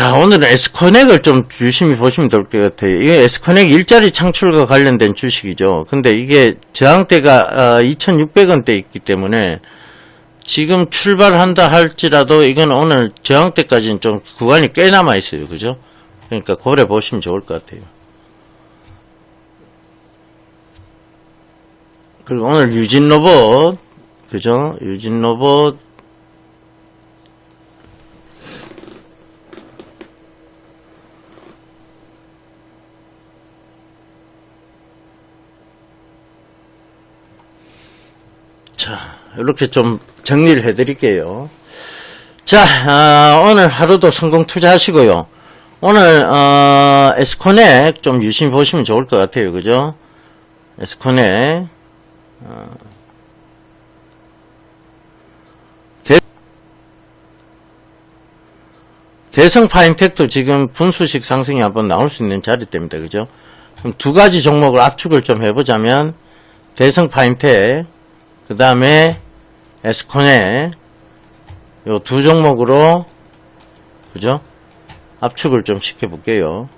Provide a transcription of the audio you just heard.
자, 오늘은 에스코넥을 좀 유심히 보시면 될 것 같아요. 이게 에스코넥 일자리 창출과 관련된 주식이죠. 근데 이게 저항대가 2,600원대 있기 때문에 지금 출발한다 할지라도 이건 오늘 저항대까지는 좀 구간이 꽤 남아 있어요. 그죠? 그러니까 고려 보시면 좋을 것 같아요. 그리고 오늘 유진 로봇, 그죠? 유진 로봇, 자, 이렇게 좀 정리를 해드릴게요. 자, 아, 오늘 하루도 성공 투자하시고요. 오늘, 어, 에스코넥 좀 유심히 보시면 좋을 것 같아요. 그죠? 에스코넥. 어, 대, 대성 파 임팩도 지금 분수식 상승이 한번 나올 수 있는 자리대입니다. 그죠? 그럼 두 가지 종목을 압축을 좀 해보자면, 대성 파 임팩, 그 다음에 에스콘의 요 두 종목으로 그죠? 압축을 좀 시켜볼게요.